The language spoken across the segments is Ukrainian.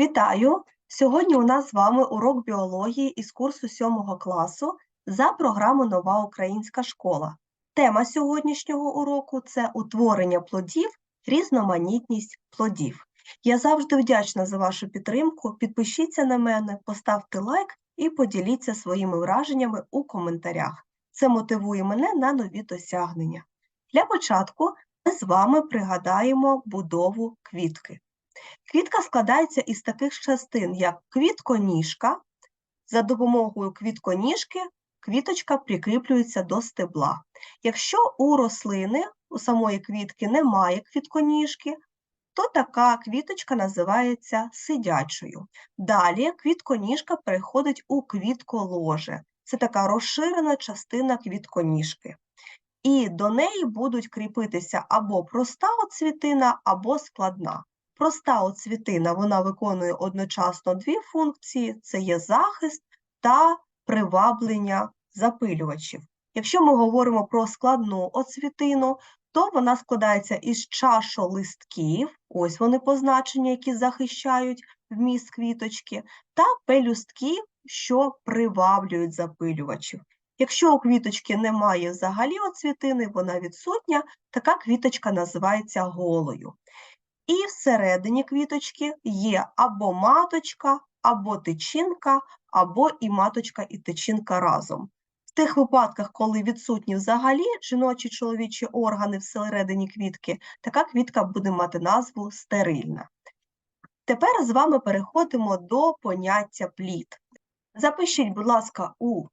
Вітаю! Сьогодні у нас з вами урок біології із курсу 7 класу за програмою Нова Українська школа. Тема сьогоднішнього уроку це утворення плодів, різноманітність плодів. Я завжди вдячна за вашу підтримку. Підпишіться на мене, поставте лайк і поділіться своїми враженнями у коментарях. Це мотивує мене на нові досягнення. Для початку ми з вами пригадаємо будову квітки. Квітка складається із таких частин, як квітконіжка. За допомогою квітконіжки квіточка прикріплюється до стебла. Якщо у рослини, у самої квітки немає квітконіжки, то така квіточка називається сидячою. Далі квітконіжка переходить у квітколоже. Це така розширена частина квітконіжки. І до неї будуть кріпитися або проста оцвітина, або складна. Проста оцвітина вона виконує одночасно дві функції: це є захист та приваблення запилювачів. Якщо ми говоримо про складну оцвітину, то вона складається із чашолистків, ось вони позначені, які захищають вміст квіточки, та пелюстків, що приваблюють запилювачів. Якщо у квіточки немає взагалі оцвітини, вона відсутня, така квіточка називається голою. І всередині квіточки є або маточка, або тичинка, або і маточка, і тичинка разом. В тих випадках, коли відсутні взагалі жіночі чоловічі органи всередині квітки, така квітка буде мати назву стерильна. Тепер з вами переходимо до поняття плід. Запишіть, будь ласка, у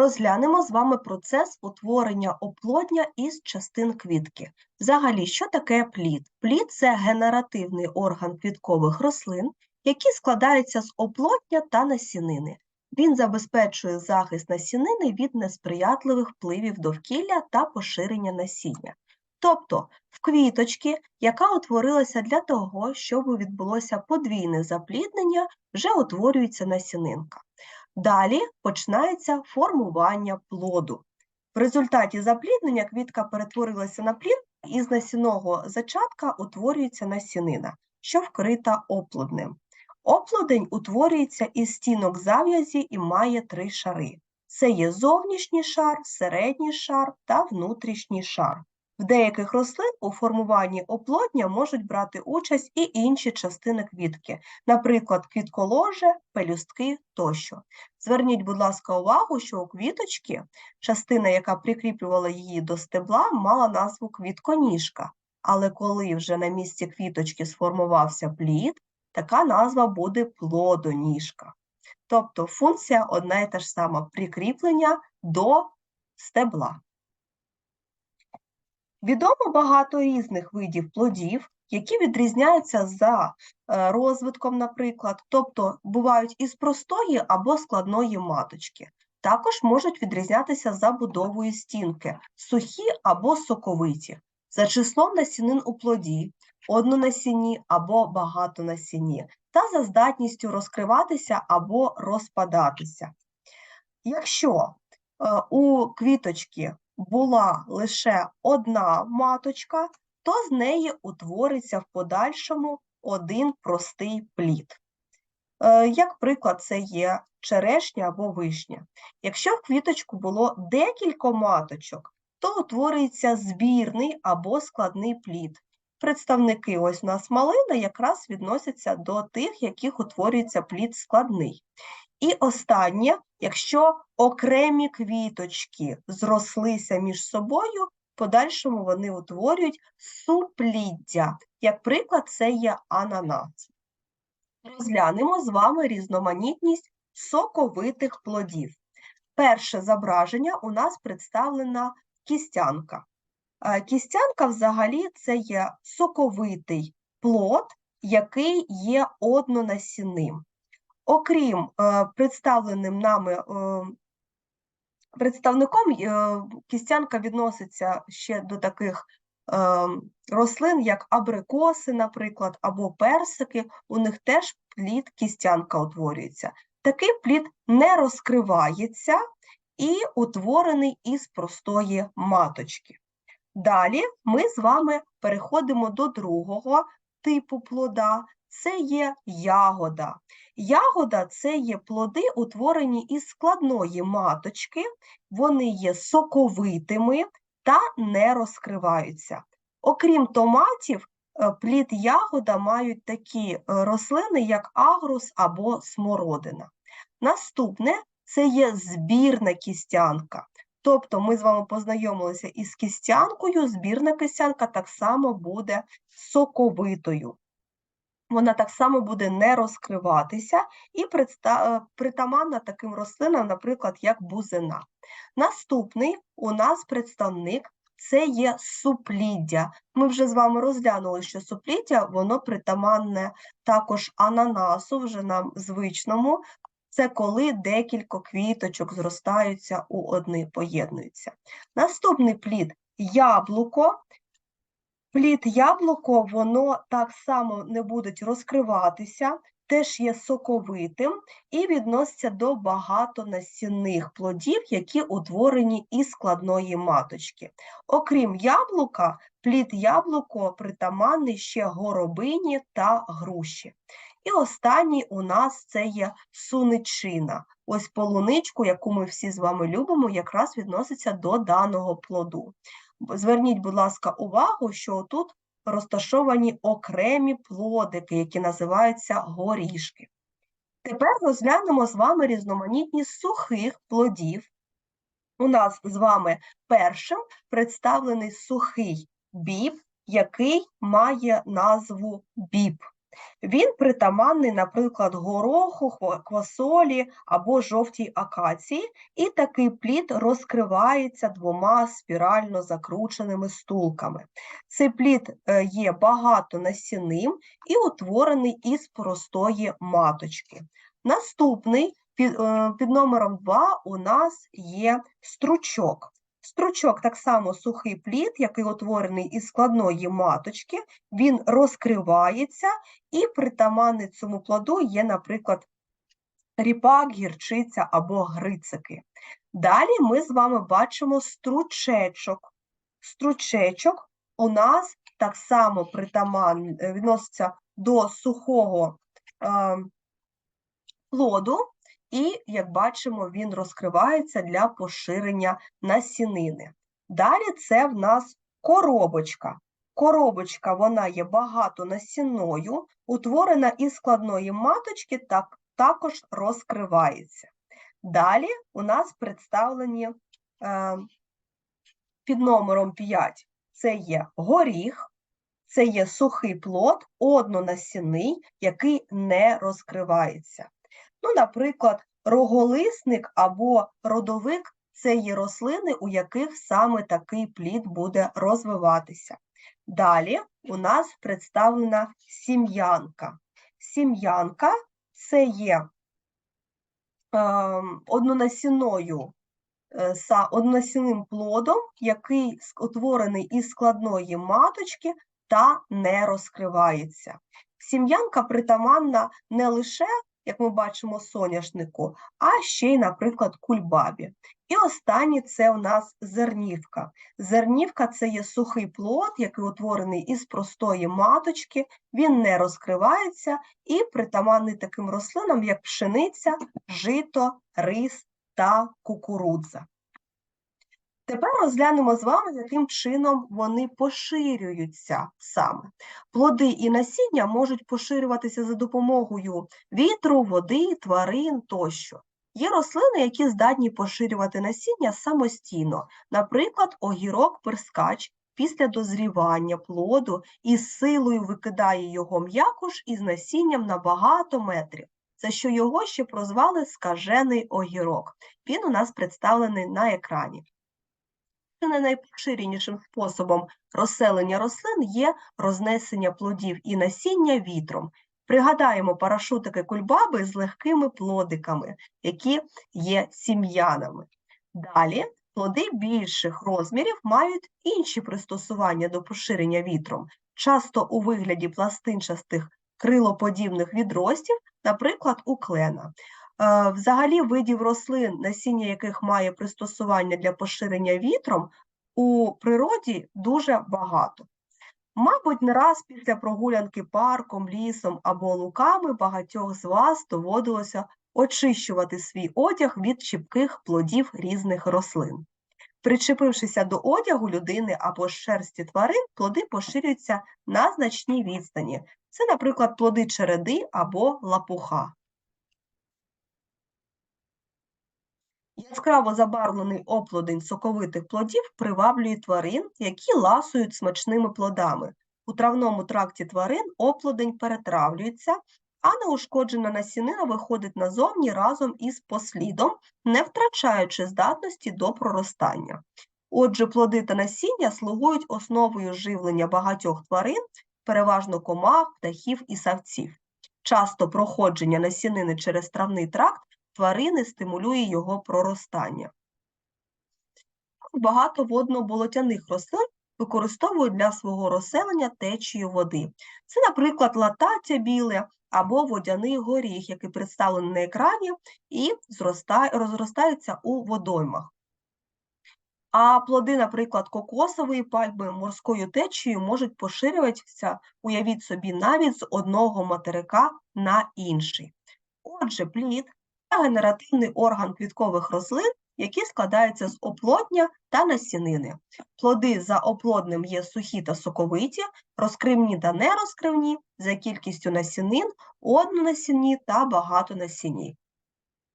Розглянемо з вами процес утворення оплодня із частин квітки. Взагалі, що таке плід? Плід це генеративний орган квіткових рослин, який складається з оплодня та насінини. Він забезпечує захист насінини від несприятливих впливів довкілля та поширення насіння. Тобто в квіточці, яка утворилася для того, щоб відбулося подвійне запліднення, вже утворюється насінинка. Далі починається формування плоду. В результаті запліднення квітка перетворилася на плід, і з насінного зачатка утворюється насінина, що вкрита оплоднем. Оплодень утворюється із стінок зав'язі і має три шари. Це є зовнішній шар, середній шар та внутрішній шар. В деяких рослин у формуванні оплодня можуть брати участь і інші частини квітки, наприклад, квітколоже, пелюстки тощо. Зверніть, будь ласка, увагу, що у квіточки частина, яка прикріплювала її до стебла, мала назву квітконіжка. Але коли вже на місці квіточки сформувався плід, така назва буде плодоніжка. Тобто функція одна і та ж сама прикріплення до стебла. Відомо багато різних видів плодів, які відрізняються за е, розвитком, наприклад, тобто бувають із простої або складної маточки. Також можуть відрізнятися за будовою стінки, сухі або соковиті, за числом насінин у плоді, однонасінні або багатонасінні, та за здатністю розкриватися або розпадатися. Якщо е, у квіточки була лише одна маточка, то з неї утвориться в подальшому один простий плід. Е, як приклад, це є черешня або вишня. Якщо в квіточку було декілька маточок, то утворюється збірний або складний плід. Представники ось у нас малина якраз відносяться до тих, яких утворюється плід складний. І останнє, якщо окремі квіточки зрослися між собою, в подальшому вони утворюють супліддя. Як приклад, це є ананас. Розглянемо з вами різноманітність соковитих плодів. Перше зображення у нас представлена кістянка. Кістянка взагалі це є соковитий плод, який є однонасінним. Окрім е, представленим нами е, представником, е, кістянка відноситься ще до таких рослин, як абрикоси, наприклад, або персики, у них теж плід кістянка утворюється. Такий плід не розкривається і утворений із простої маточки. Далі ми з вами переходимо до другого типу плода. Це є ягода. Ягода це є плоди, утворені із складної маточки, вони є соковитими та не розкриваються. Окрім томатів, е, плід ягода мають такі е, рослини, як агрус або смородина. Наступне це є збірна кістянка. Тобто ми з вами познайомилися із кістянкою, збірна кістянка так само буде соковитою. Вона так само буде не розкриватися і е, притаманна таким рослинам, наприклад, як бузина. Наступний у нас представник це є супліддя. Ми вже з вами розглянули, що супліддя воно притаманне також ананасу, вже нам звичному. Це коли декілька квіточок зростаються у одни, поєднуються. Наступний плід яблуко. Плід яблуко, воно так само не будуть розкриватися, теж є соковитим і відноситься до багатонасінних плодів, які утворені із складної маточки. Окрім яблука, плід яблуко притаманний ще горобині та груші. І останній у нас це є суничина. Ось полуничку, яку ми всі з вами любимо, якраз відноситься до даного плоду. Зверніть, будь ласка, увагу, що тут розташовані окремі плодики, які називаються горішки. Тепер розглянемо з вами різноманітність сухих плодів. У нас з вами першим представлений сухий біб, який має назву біб. Він притаманний, наприклад, гороху, квасолі або жовтій акації, і такий плід розкривається двома спірально закрученими стулками. Цей плід е, є багатонасінним і утворений із простої маточки. Наступний е, під номером 2 у нас є стручок. Стручок так само сухий плід, який утворений із складної маточки, він розкривається і притаманний цьому плоду є, наприклад, ріпак, гірчиця або грицики. Далі ми з вами бачимо стручечок. Стручечок у нас так само притаман, е, відноситься до сухого е, плоду, і, як бачимо, він розкривається для поширення насінини. Далі це в нас коробочка. Коробочка вона є багатонасінною, утворена із складної маточки, так, також розкривається. Далі у нас представлені е, під номером 5 це є горіх, це є сухий плод, однонасінний, який не розкривається. Ну, наприклад, роголисник або родовик це є рослини, у яких саме такий плід буде розвиватися. Далі у нас представлена сім'янка. Сім'янка це є ем, однонасінною, е, однонасінним плодом, який утворений із складної маточки та не розкривається. Сім'янка притаманна не лише, як ми бачимо, соняшнику, а ще й, наприклад, кульбабі. І останнє це у нас зернівка. Зернівка це є сухий плод, який утворений із простої маточки, він не розкривається і притаманний таким рослинам, як пшениця, жито, рис та кукурудза. Тепер розглянемо з вами, яким чином вони поширюються саме. Плоди і насіння можуть поширюватися за допомогою вітру, води, тварин тощо. Є рослини, які здатні поширювати насіння самостійно, наприклад, огірок-перскач після дозрівання плоду із силою викидає його м'якуш із насінням на багато метрів, за що його ще прозвали скажений огірок. Він у нас представлений на екрані. Чи не найпоширенішим способом розселення рослин є рознесення плодів і насіння вітром. Пригадаємо парашутики кульбаби з легкими плодиками, які є сім'янами. Далі плоди більших розмірів мають інші пристосування до поширення вітром, часто у вигляді пластинчастих крилоподібних відростів, наприклад, у клена. Е, Взагалі видів рослин, насіння яких має пристосування для поширення вітром, у природі дуже багато. Мабуть, не раз після прогулянки парком, лісом або луками багатьох з вас доводилося очищувати свій одяг від чіпких плодів різних рослин. Причепившися до одягу людини або шерсті тварин, плоди поширюються на значній відстані. Це, наприклад, плоди череди або лапуха. Яскраво забарвлений оплодень соковитих плодів приваблює тварин, які ласують смачними плодами. У травному тракті тварин оплодень перетравлюється, а неушкоджена насінина виходить назовні разом із послідом, не втрачаючи здатності до проростання. Отже, плоди та насіння слугують основою живлення багатьох тварин, переважно комах, птахів і савців. Часто проходження насінини через травний тракт тварини стимулює його проростання. Багато водно-болотяних рослин використовують для свого розселення течію води. Це, наприклад, латаття біле або водяний горіх, який представлений на екрані і зростає, розростаються у водоймах. А плоди, наприклад, кокосової пальми морською течією можуть поширюватися, уявіть собі, навіть з одного материка на інший. Отже, плід генеративний орган квіткових рослин, який складається з оплодня та насінини. Плоди за оплодним є сухі та соковиті, розкривні та нерозкривні, за кількістю насінин, однонасінні та багатонасінні.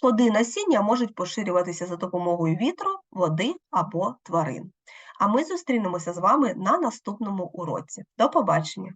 Плоди насіння можуть поширюватися за допомогою вітру, води або тварин. А ми зустрінемося з вами на наступному уроці. До побачення!